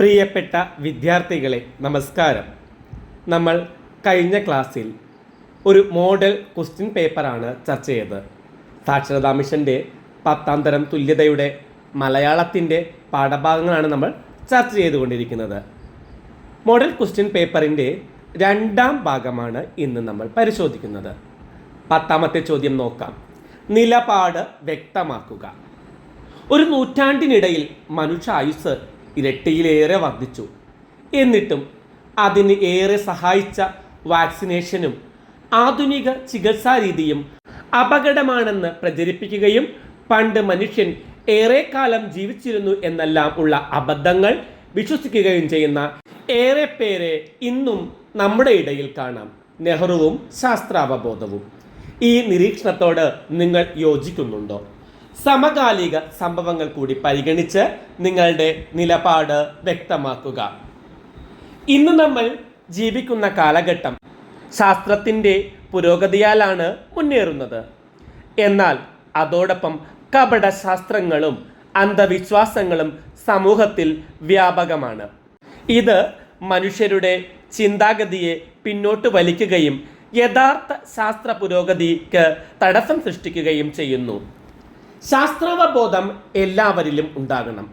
പ്രിയപ്പെട്ട വിദ്യാർത്ഥികളെ നമസ്കാരം. നമ്മൾ കഴിഞ്ഞ ക്ലാസ്സിൽ ഒരു മോഡൽ ക്വസ്റ്റ്യൻ പേപ്പറാണ് ചർച്ച ചെയ്തത്. സാക്ഷരതാ മിഷന്റെ പത്താം തരം തുല്യതയുടെ മലയാളത്തിന്റെ പാഠഭാഗങ്ങളാണ് നമ്മൾ ചർച്ച ചെയ്തുകൊണ്ടിരിക്കുന്നത്. മോഡൽ ക്വസ്റ്റ്യൻ പേപ്പറിന്റെ രണ്ടാം ഭാഗമാണ് ഇന്ന് നമ്മൾ പരിശോധിക്കുന്നത്. പത്താമത്തെ ചോദ്യം നോക്കാം. നിലപാട് വ്യക്തമാക്കുക. ഒരു നൂറ്റാണ്ടിനിടയിൽ മനുഷ്യ ആയുസ് ഇരട്ടിയിലേറെ വർദ്ധിച്ചു. എന്നിട്ടും അതിന് ഏറെ സഹായിച്ച വാക്സിനേഷനും ആധുനിക ചികിത്സാ രീതിയും അപകടമാണെന്ന് പ്രചരിപ്പിക്കുകയും പണ്ട് മനുഷ്യൻ ഏറെക്കാലം ജീവിച്ചിരുന്നു എന്നെല്ലാം ഉള്ള അബദ്ധങ്ങൾ വിശ്വസിക്കുകയും ചെയ്യുന്ന ഏറെ പേരെ ഇന്നും നമ്മുടെ ഇടയിൽ കാണാം. നെഹ്റുവും ശാസ്ത്രാവബോധവും. ഈ നിരീക്ഷണത്തോട് നിങ്ങൾ യോജിക്കുന്നുണ്ടോ? സമകാലിക സംഭവങ്ങൾ കൂടി പരിഗണിച്ച് നിങ്ങളുടെ നിലപാട് വ്യക്തമാക്കുക. ഇന്ന് നമ്മൾ ജീവിക്കുന്ന കാലഘട്ടം ശാസ്ത്രത്തിന്റെ പുരോഗതിയാലാണ് മുന്നേറുന്നത്. എന്നാൽ അതോടൊപ്പം കപട ശാസ്ത്രങ്ങളും അന്ധവിശ്വാസങ്ങളും സമൂഹത്തിൽ വ്യാപകമാണ്. ഇത് മനുഷ്യരുടെ ചിന്താഗതിയെ പിന്നോട്ട് വലിക്കുകയും യഥാർത്ഥ ശാസ്ത്ര പുരോഗതിക്ക് തടസ്സം സൃഷ്ടിക്കുകയും ചെയ്യുന്നു. ശാസ്ത്രാവബോധം എല്ലാവരിലും ഉണ്ടാകണം.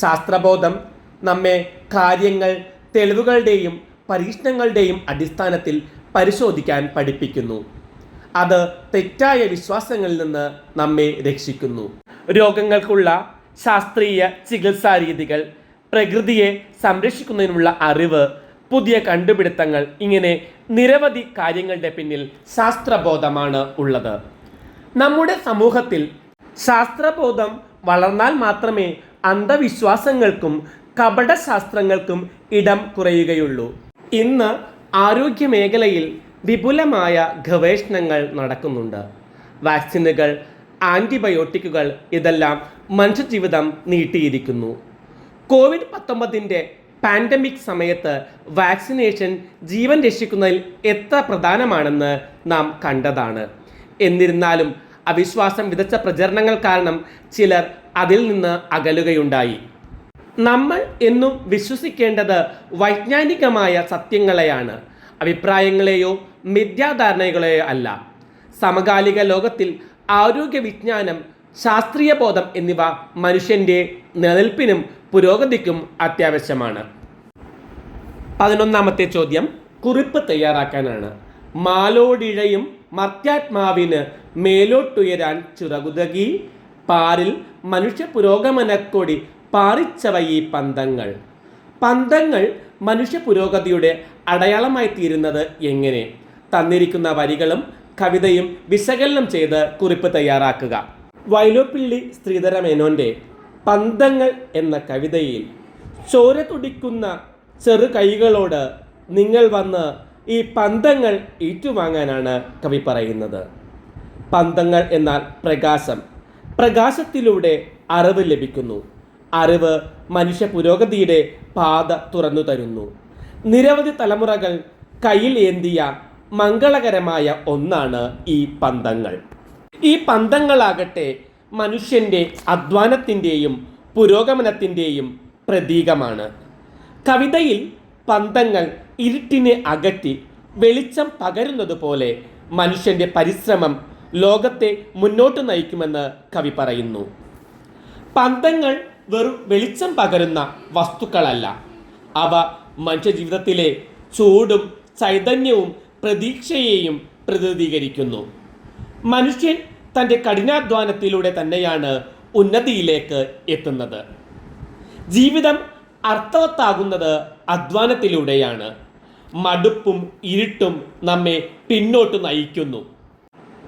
ശാസ്ത്രബോധം നമ്മെ കാര്യങ്ങൾ തെളിവുകളുടെയും പരീക്ഷണങ്ങളുടെയും അടിസ്ഥാനത്തിൽ പരിശോധിക്കാൻ പഠിപ്പിക്കുന്നു. അത് തെറ്റായ വിശ്വാസങ്ങളിൽ നിന്ന് നമ്മെ രക്ഷിക്കുന്നു. രോഗങ്ങൾക്കുള്ള ശാസ്ത്രീയ ചികിത്സാ രീതികൾ പ്രകൃതിയെ സംരക്ഷിക്കുന്നതിനുള്ള അറിവ് പുതിയ കണ്ടുപിടുത്തങ്ങൾ ഇങ്ങനെ നിരവധി കാര്യങ്ങളുടെ പിന്നിൽ ശാസ്ത്രബോധമാണ് ഉള്ളത്. നമ്മുടെ സമൂഹത്തിൽ ശാസ്ത്രബോധം വളർന്നാൽ മാത്രമേ അന്ധവിശ്വാസങ്ങൾക്കും കപടശാസ്ത്രങ്ങൾക്കും ഇടം കുറയുകയുള്ളൂ. ഇന്ന് ആരോഗ്യ മേഖലയിൽ വിപുലമായ ഗവേഷണങ്ങൾ നടക്കുന്നുണ്ട്. വാക്സിനുകൾ ആന്റിബയോട്ടിക്കുകൾ ഇതെല്ലാം മനുഷ്യജീവിതം നീട്ടിയിരിക്കുന്നു. കോവിഡ് പത്തൊമ്പതിന്റെ പാൻഡമിക് സമയത്ത് വാക്സിനേഷൻ ജീവൻ രക്ഷിക്കുന്നതിൽ എത്ര പ്രധാനമാണെന്ന് നാം കണ്ടതാണ്. എന്നിരുന്നാലും അവിശ്വാസം വിതച്ച പ്രചരണങ്ങൾ കാരണം ചിലർ അതിൽ നിന്ന് അകലുകയുണ്ടായി. നമ്മൾ എന്നും വിശ്വസിക്കേണ്ടത് വൈജ്ഞാനികമായ സത്യങ്ങളെയാണ്. അഭിപ്രായങ്ങളെയോ മിഥ്യാധാരണകളെയോ അല്ല. സമകാലിക ലോകത്തിൽ ആരോഗ്യ വിജ്ഞാനം ശാസ്ത്രീയ ബോധം എന്നിവ മനുഷ്യന്റെ നിലനിൽപ്പിനും പുരോഗതിക്കും അത്യാവശ്യമാണ്. പതിനൊന്നാമത്തെ ചോദ്യം കുറിപ്പ് തയ്യാറാക്കാനാണ്. മാലോടിഴയും മർത്യാത്മാവിന് മേലോട്ടുയരാൻ ചിറകുതകി. പാറിൽ മനുഷ്യ പുരോഗമനക്കൊടി പാറിച്ചവ ഈ പന്തങ്ങൾ. പന്തങ്ങൾ മനുഷ്യ പുരോഗതിയുടെ അടയാളമായി തീരുന്നത് എങ്ങനെ? തന്നിരിക്കുന്ന വരികളും കവിതയും വിശകലനം ചെയ്ത് കുറിപ്പ് തയ്യാറാക്കുക. വൈലോപ്പിള്ളി ശ്രീധര മേനോന്റെ പന്തങ്ങൾ എന്ന കവിതയിൽ ചോര തുടിക്കുന്ന ചെറു കൈകളോട് നിങ്ങൾ വന്ന് ഈ പന്തങ്ങൾ ഏറ്റുവാങ്ങാനാണ് കവി പറയുന്നത്. പന്തങ്ങൾ എന്നാൽ പ്രകാശം. പ്രകാശത്തിലൂടെ അറിവ് ലഭിക്കുന്നു. അറിവ് മനുഷ്യ പുരോഗതിയുടെ പാത തുറന്നു തരുന്നു. നിരവധി തലമുറകൾ കയ്യിൽ ഏന്തിയ മംഗളകരമായ ഒന്നാണ് ഈ പന്തങ്ങൾ. ഈ പന്തങ്ങളാകട്ടെ മനുഷ്യന്റെ അധ്വാനത്തിന്റെയും പുരോഗമനത്തിന്റെയും പ്രതീകമാണ്. കവിതയിൽ പന്തങ്ങൾ ഇരുട്ടിനെ അകറ്റി വെളിച്ചം പകരുന്നത് പോലെ മനുഷ്യന്റെ പരിശ്രമം ലോകത്തെ മുന്നോട്ട് നയിക്കുമെന്ന് കവി പറയുന്നു. പന്തങ്ങൾ വെറും വെളിച്ചം പകരുന്ന വസ്തുക്കളല്ല. അവ മനുഷ്യജീവിതത്തിലെ ചൂടും ചൈതന്യവും പ്രതീക്ഷയെയും പ്രതിനിധീകരിക്കുന്നു. മനുഷ്യൻ തന്റെ കഠിനാധ്വാനത്തിലൂടെ തന്നെയാണ് ഉന്നതിയിലേക്ക് എത്തുന്നത്. ജീവിതം അർത്ഥവത്താകുന്നത് അധ്വാനത്തിലൂടെയാണ്. മടുപ്പും ഇരുട്ടും നമ്മെ പിന്നോട്ട് നയിക്കുന്നു.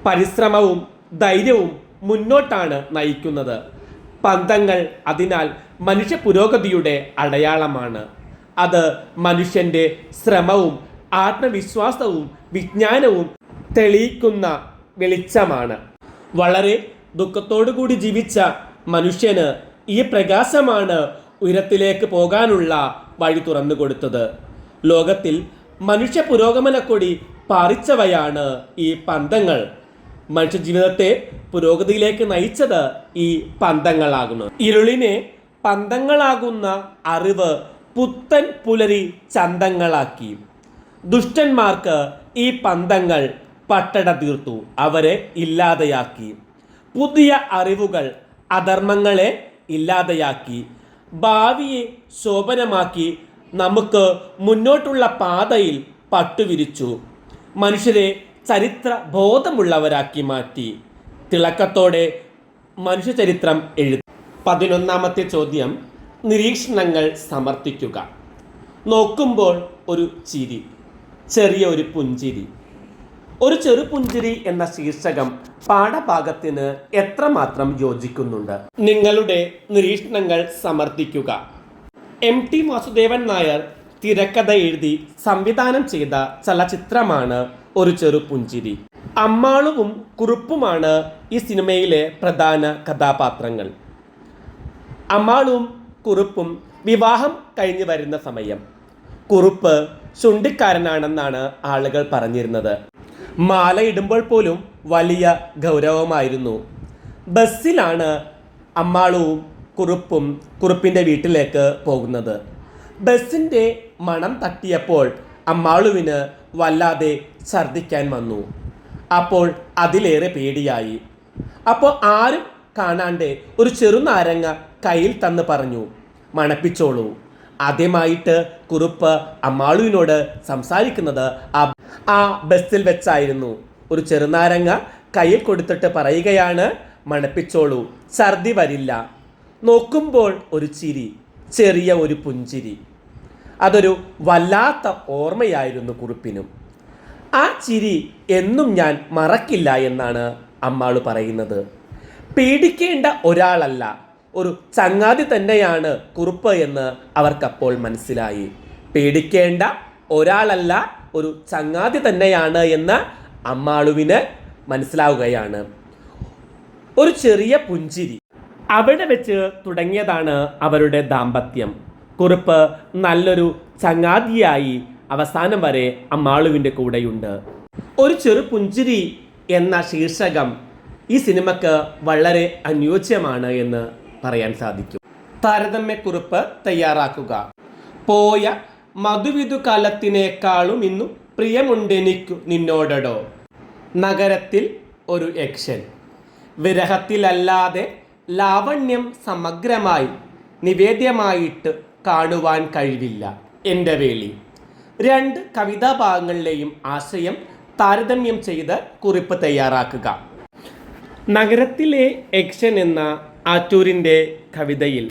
പരിശ്രമവും ധൈര്യവും മുന്നോട്ടാണ് നയിക്കുന്നത്. പന്തങ്ങൾ അതിനാൽ മനുഷ്യ പുരോഗതിയുടെ അടയാളമാണ്. അത് മനുഷ്യന്റെ ശ്രമവും ആത്മവിശ്വാസവും വിജ്ഞാനവും തെളിയിക്കുന്ന വെളിച്ചമാണ്. വളരെ ദുഃഖത്തോടു കൂടി ജീവിച്ച മനുഷ്യന് ഈ പ്രകാശമാണ് ഉയരത്തിലേക്ക് പോകാനുള്ള വഴി തുറന്നു കൊടുത്തത്. ലോകത്തിൽ മനുഷ്യ പുരോഗമനക്കൊടി പാറിച്ചവയാണ് ഈ പന്തങ്ങൾ. മനുഷ്യജീവിതത്തെ പുരോഗതിയിലേക്ക് നയിച്ചത് ഈ പന്തങ്ങളാകുന്നു. ഇരുളിനെ പന്തങ്ങളാകുന്ന അറിവ് പുത്തൻ പുലരി ചന്തങ്ങളാക്കി. ദുഷ്ടന്മാർക്ക് ഈ പന്തങ്ങൾ പട്ടട തീർത്തു അവരെ ഇല്ലാതെയാക്കി. പുതിയ അറിവുകൾ അധർമ്മങ്ങളെ ഇല്ലാതെയാക്കി. ഭാവിയെ ശോഭനമാക്കി നമുക്ക് മുന്നോട്ടുള്ള പാതയിൽ പട്ടുവിരിച്ചു. മനുഷ്യരെ ചരിത്ര ബോധമുള്ളവരാക്കി മാറ്റി. തിളക്കത്തോടെ മനുഷ്യചരിത്രം എഴുതി. പതിനൊന്നാമത്തെ ചോദ്യം നിരീക്ഷണങ്ങൾ സമർപ്പിക്കുക നോക്കുമ്പോൾ ഒരു ചിരി ചെറിയ ഒരു പുഞ്ചിരി. ഒരു ചെറുപുഞ്ചിരി എന്ന ശീർഷകം പാഠഭാഗത്തിന് എത്രമാത്രം യോജിക്കുന്നുണ്ട്? നിങ്ങളുടെ നിരീക്ഷണങ്ങൾ സമർത്ഥിക്കുക. എം ടി വാസുദേവൻ നായർ തിരക്കഥ എഴുതി സംവിധാനം ചെയ്ത ചലച്ചിത്രമാണ് ഒരു ചെറുപുഞ്ചിരി അമ്മാളുവും കുറുപ്പുമാണ് ഈ സിനിമയിലെ പ്രധാന കഥാപാത്രങ്ങൾ. അമ്മാളും കുറുപ്പും വിവാഹം കഴിഞ്ഞു വരുന്ന സമയം. കുറുപ്പ് ചുണ്ടിക്കാരനാണെന്നാണ് ആളുകൾ പറഞ്ഞിരുന്നത്. മാല ഇടുമ്പോൾ പോലും വലിയ ഗൗരവമായിരുന്നു. ബസ്സിലാണ് അമ്മാളുവും കുറുപ്പും കുറുപ്പിന്റെ വീട്ടിലേക്ക് പോകുന്നത്. ബസ്സിന്റെ മണം തട്ടിയപ്പോൾ അമ്മാളുവിന് വല്ലാതെ ഛർദ്ദിക്കാൻ വന്നു. അപ്പോൾ അതിലേറെ പേടിയായി. അപ്പോൾ ആരും കാണാണ്ട് ഒരു ചെറുനാരങ്ങ കയ്യിൽ തന്ന് പറഞ്ഞു മണപ്പിച്ചോളൂ. ആദ്യമായിട്ട് കുറുപ്പ് അമ്മാളുവിനോട് സംസാരിക്കുന്നത് ആ ആ ബസ്സിൽ വെച്ചായിരുന്നു. ഒരു ചെറുനാരങ്ങ കയ്യിൽ കൊടുത്തിട്ട് പറയുകയാണ് മണപ്പിച്ചോളൂ ഛർദി വരില്ല. നോക്കുമ്പോൾ ഒരു ചിരി ചെറിയ ഒരു പുഞ്ചിരി. അതൊരു വല്ലാത്ത ഓർമ്മയായിരുന്നു കുറുപ്പിനും. ആ ചിരി എന്നും ഞാൻ മറക്കില്ല എന്നാണ് അമ്മാൾ പറയുന്നത്. പേടിക്കേണ്ട ഒരാളല്ല. ഒരു ചങ്ങാതി തന്നെയാണ് കുറുപ്പ് എന്ന് അവർക്കപ്പോൾ മനസ്സിലായി. പേടിക്കേണ്ട ഒരാളല്ല ഒരു ചങ്ങാതി തന്നെയാണ് എന്ന് അമ്മാളുവിന് മനസ്സിലാവുകയാണ്. ഒരു ചെറിയ പുഞ്ചിരി അവിടെ വെച്ച് തുടങ്ങിയതാണ് അവരുടെ ദാമ്പത്യം. കുറുപ്പ് നല്ലൊരു ചങ്ങാതിയായി അവസാനം വരെ അമ്മാളുവിന്റെ കൂടെയുണ്ട്. ഒരു ചെറു പുഞ്ചിരി എന്ന ശീർഷകം ഈ സിനിമക്ക് വളരെ അനുയോജ്യമാണ് എന്ന് പറയാൻ സാധിക്കും. താരതമ്യക്കുറിപ്പ് തയ്യാറാക്കുക. പോയ മധുവിധു കാലത്തിനേക്കാളും ഇന്നു പ്രിയമുണ്ടെനിക്കു നിന്നോടടോ. നഗരത്തിൽ ഒരു യക്ഷൻ. വിരഹത്തിലല്ലാതെ ലാവണ്യം സമഗ്രമായി നിവേദ്യമായിട്ട് കാണുവാൻ കഴിവില്ല. എന്റെ വേളി. രണ്ട് കവിതാഭാഗങ്ങളിലെയും ആശയം താരതമ്യം ചെയ്ത് കുറിപ്പ് തയ്യാറാക്കുക. നഗരത്തിലെ യക്ഷൻ എന്ന ആറ്റൂരിന്റെ കവിതയിൽ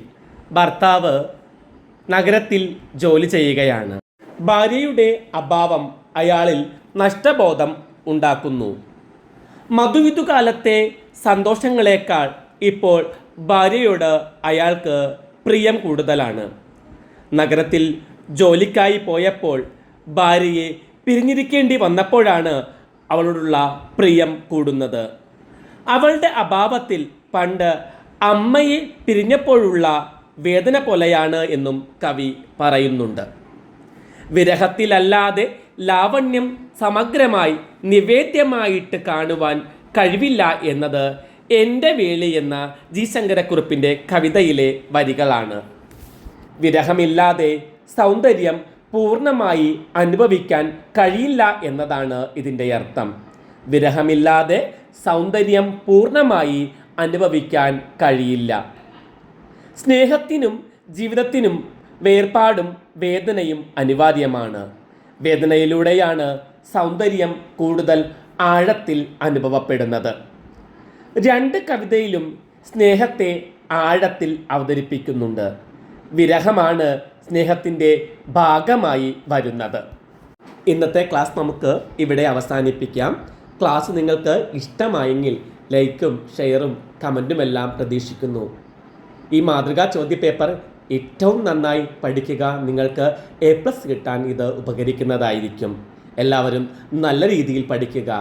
ഭർത്താവ് നഗരത്തിൽ ജോലി ചെയ്യുകയാണ്. ഭാര്യയുടെ അഭാവം അയാളിൽ നഷ്ടബോധം ഉണ്ടാക്കുന്നു. മധുവിധുകാലത്തെ സന്തോഷങ്ങളെക്കാൾ ഇപ്പോൾ ഭാര്യയോട് അയാൾക്ക് പ്രിയം കൂടുതലാണ്. നഗരത്തിൽ ജോലിക്കായി പോയപ്പോൾ ഭാര്യയെ പിരിഞ്ഞിരിക്കേണ്ടി വന്നപ്പോഴാണ് അവളോടുള്ള പ്രിയം കൂടുന്നത്. അവളുടെ അഭാവത്തിൽ പണ്ട് അമ്മയെ പിരിഞ്ഞപ്പോഴുള്ള വേദന പോലെയാണ് എന്നും കവി പറയുന്നുണ്ട്. വിരഹത്തിലല്ലാതെ ലാവണ്യം സമഗ്രമായി നിവേദ്യമായിട്ട് കാണുവാൻ കഴിവില്ല എന്നത് എന്റെ വേളി എന്ന ജി ശങ്കരക്കുറുപ്പിന്റെ കവിതയിലെ വരികളാണ്. വിരഹമില്ലാതെ സൗന്ദര്യം പൂർണമായി അനുഭവിക്കാൻ കഴിയില്ല എന്നതാണ് ഇതിന്റെ അർത്ഥം. വിരഹമില്ലാതെ സൗന്ദര്യം പൂർണമായി അനുഭവിക്കാൻ കഴിയില്ല. സ്നേഹത്തിനും ജീവിതത്തിനും വേർപാടും വേദനയും അനിവാര്യമാണ്. വേദനയിലൂടെയാണ് സൗന്ദര്യം കൂടുതൽ ആഴത്തിൽ അനുഭവപ്പെടുന്നത്. രണ്ട് കവിതയിലും സ്നേഹത്തെ ആഴത്തിൽ അവതരിപ്പിക്കുന്നുണ്ട്. വിരഹമാണ് സ്നേഹത്തിന്റെ ഭാഗമായി വരുന്നത്. ഇന്നത്തെ ക്ലാസ് നമുക്ക് ഇവിടെ അവസാനിപ്പിക്കാം. ക്ലാസ് നിങ്ങൾക്ക് ഇഷ്ടമായെങ്കിൽ ലൈക്കും ഷെയറും കമന്റുമെല്ലാം പ്രതീക്ഷിക്കുന്നു. ഈ മാതൃകാ ചോദ്യപേപ്പർ ഏറ്റവും നന്നായി പഠിക്കുക നിങ്ങൾക്ക് എ പ്ലസ് കിട്ടാൻ ഇത് ഉപകരിക്കുന്നതായിരിക്കും. എല്ലാവരും നല്ല രീതിയിൽ പഠിക്കുക.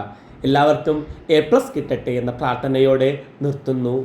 എല്ലാവർക്കും എ പ്ലസ് കിട്ടട്ടെ എന്ന പ്രാർത്ഥനയോടെ നിർത്തുന്നു.